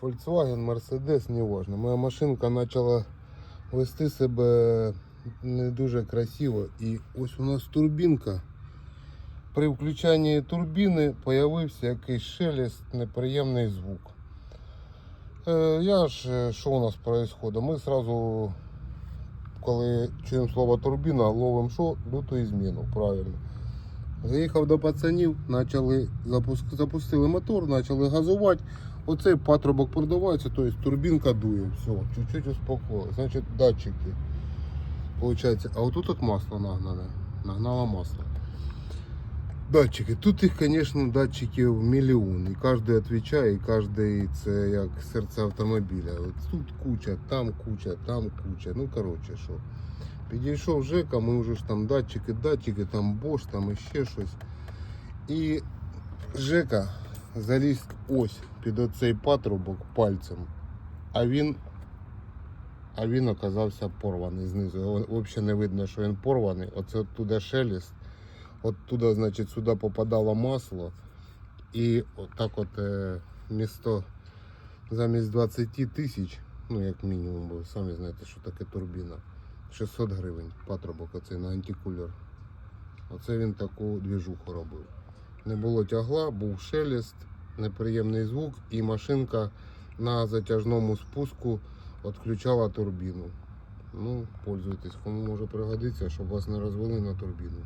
Volkswagen, Mercedes, неважно. Моя машинка почала вести себе не дуже красиво. І ось у нас турбінка. При включанні турбіни з'явився якийсь шелест, неприємний звук. Е, я ж, е, що у нас відбувається? Ми одразу, коли чуємо слово турбіна, ловимо що? Люту зміну, правильно. Заїхав до пацанів, почали запуск... запустили мотор, почали газувати. Оцей патрубок продувається, тобто турбінка дує. Все, чуть-чуть успокоїло. Значить, датчики. Получається, а отут от масло нагнане. Нагнало масло. Датчики. Тут їх, звісно, датчиків мільйон. І кожен відповідає, і кожен це як серце автомобіля. От тут куча, там куча, там куча. Ну, коротше, що. Підійшов Жека, ми вже ж там датчики, датчики, там Bosch, там іще щось. І Жека заліз ось під оцей патрубок пальцем, а він, а він оказався порваний знизу. Взагалі не видно, що він порваний. Оце оттуда шелест. Оттуда, значить, сюди попадало масло. І отак от е, місто замість 20 тисяч, ну як мінімум, бо самі знаєте, що таке турбіна. 600 гривень патрубок оцей на антикулер. Оце він таку двіжуху робив. Не було тягла, був шелест, неприємний звук, і машинка на затяжному спуску відключала турбіну. Ну, пользуйтесь, кому може пригодиться, щоб вас не розвели на турбіну.